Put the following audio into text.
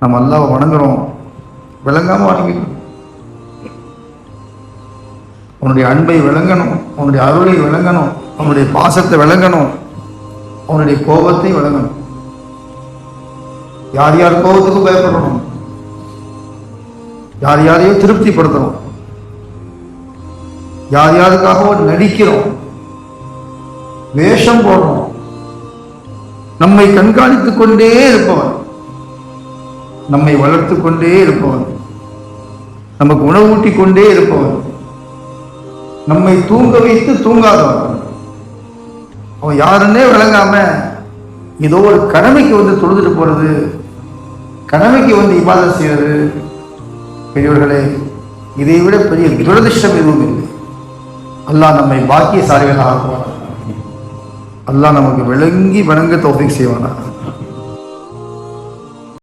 நம்ம அல்லாவை வணங்குறோம். விளங்காம வணங்கிக்கணும் உன்னுடைய அன்பை விளங்கணும். உன்னுடைய அருளை விளங்கணும். உன்னுடைய பாசத்தை விளங்கணும். உன்னுடைய கோபத்தை விளங்கணும். யார் யார் கோபத்துக்கும் பயப்படணும்? யார் யாரையோ திருப்திப்படுத்தணும் யார் யாருக்காகவோ நடிக்கிறோம். வேஷம் போடுறோம். நம்மை கண்காணித்துக் கொண்டே இருப்பவன். நம்மை வளர்த்து கொண்டே இருப்பவன் நமக்கு உணவூட்டி கொண்டே இருப்பவன் நம்மை தூங்க வைத்து தூங்காதவன் அவன் யாருன்னே விளங்காம ஏதோ ஒரு கடமைக்கு வந்து தொழுதுட்டு போறது கடமைக்கு வந்து இபாதம் செய்யறது பெரியவர்களே இதை விட பெரிய துரதிருஷ்டம் எதுவும் இல்லை. அல்லாஹ் நம்மை பாக்கியசாலிகளாக ஆக்குவான் அல்லாஹ் நமக்கு விளங்கி வணங்க தௌஃபீக் செய்வானா